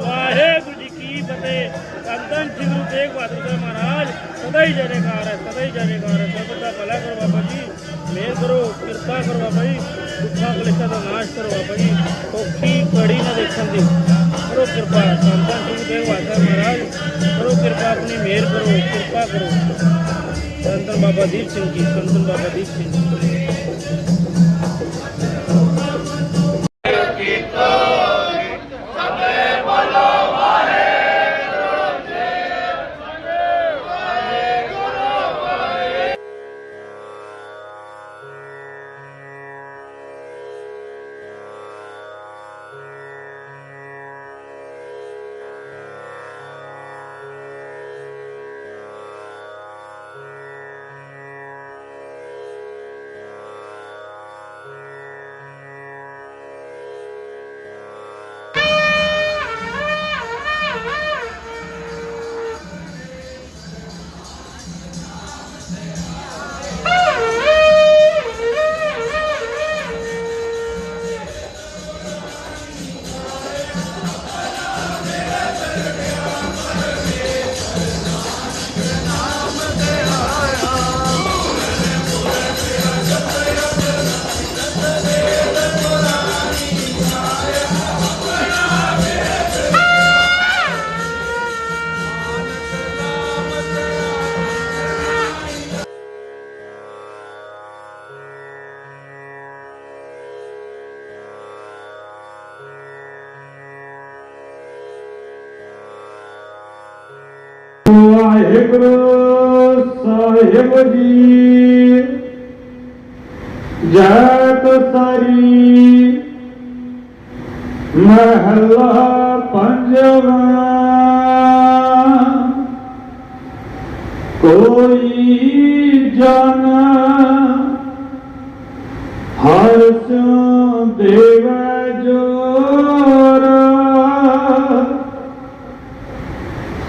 ਵਾਹਿਗੁਰੂ ਜੀ ਕੀ ਫਤਿਹ। ਸੰਤਨ ਜੀ ਗੁਰੂ ਤੇਗ ਬਹਾਦਰ ਸਾਹਿਬ ਮਹਾਰਾਜ, ਸਦਾ ਹੀ ਜੈਕਾਰ ਹੈ, ਸਦਾ ਹੀ ਜੈਕਾਰ ਹੈ। ਸਭ ਦਾ ਭਲਾ ਕਰੋ ਬਾਬਾ ਜੀ, ਮਿਹਰ ਕਰੋ, ਕਿਰਪਾ ਕਰੋ ਬਾਬਾ ਜੀ, ਦੁੱਖਾਂ ਕਲੇਸ਼ਾਂ ਦਾ ਨਾਸ਼ ਕਰੋ ਬਾਬਾ ਜੀ ਔਖੀ ਕੜੀ ਨਾ ਦੇਖਣ ਦੀ। ਕਰੋ ਕਿਰਪਾ ਸੰਤਨ ਜੀ ਗੁਰੂ ਤੇਗ ਬਹਾਦਰ ਮਹਾਰਾਜ, ਕਰੋ ਕਿਰਪਾ, ਆਪਣੀ ਮਿਹਰ ਕਰੋ, ਕਿਰਪਾ ਕਰੋ। ਸੰਤਨ ਬਾਬਾ ਦੀਪ ਸਿੰਘ ਜੀ ਸੰਤਨ ਬਾਬਾ ਦੀਪ ਸਿੰਘ ਵਾਹਿਗੁਰੂ ਸਾਹਿਬ ਜੀ। ਜੈਤ ਸਰੀ ਮਹਲਾ ਪੰਜਵਾ। ਕੋਈ ਜਨ ਹਰ ਸਿਉ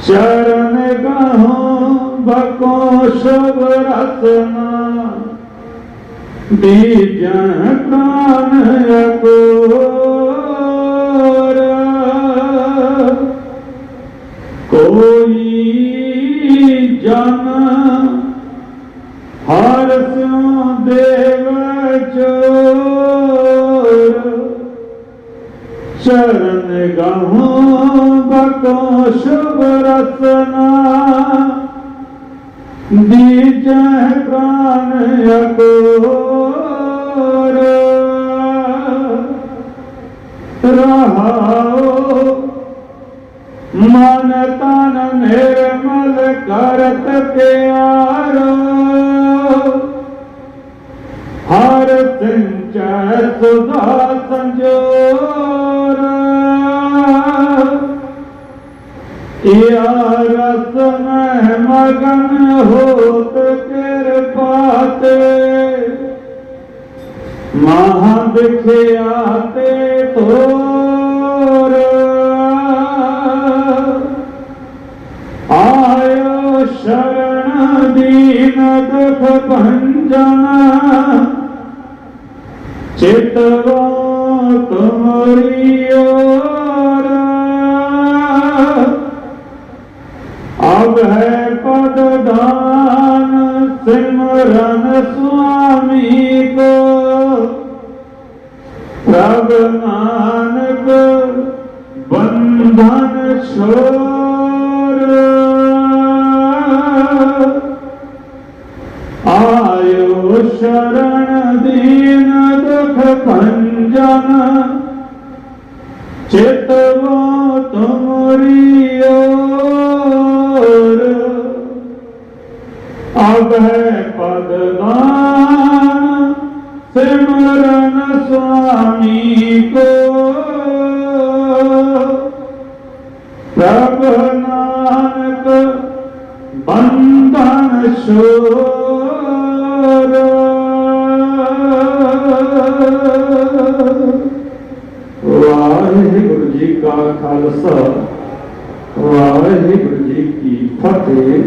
ਚਰਨ ਗਾਹੋਂ ਬਕੋ ਸ਼ਬ ਰਤਨਾ ਬੀਜਨ ਪ੍ਰਾਨ ਅਕੋਰ। ਕੋਈ ਜਨ ਹਰ ਸਿਉ ਦੇਵ ਚੋਰ। ਚਰਨ ਗਾਹੋਂ शुभ रचना बीच प्राण रो रहाओ। मन तन निर्मल करत प्यारो। हर सिंच संजो। ਸੰਜੋਰ ਇਆ ਰਸ ਮਹਿ ਮਗਨ ਹੋਤ ਕਿਰਪਾ ਤੇ ਮਹਾ ਦਿਖਿਆ ਤੇ ਤੋਰ ਆਇਓ ਸ਼ਰਨ ਦੀਨ ਦੁਖ ਭੰਜਨ ਹੈ ਪਦ ਦਾਨ, ਸਿਮਰਨ ਸੁਆਮੀ ਕੋ। ਪ੍ਰਭ ਨਾਨਕ ਬੰਧਨ ਛੋਰ। ਆਇਓ ਸ਼ਰਨ ਦੀਨ ਦੁਖ ਭੰਜਨ। ਚਿਤਵੋ ਤੁਮਰੀ ਅਬ ਹੈ, ਪਦ ਦਾਨ। ਸਿਮਰਨ ਸੁਆਮੀ ਕੋ। ਪ੍ਰਭ ਨਾਨਕ ਬੰਧਨ ਛੋਰ ਵਾਹਿਗੁਰੂ ਜੀ ਕਾ ਖਾਲਸਾ, ਵਾਹਿਗੁਰੂ ਜੀ ਕੀ ਫਤਿਹ।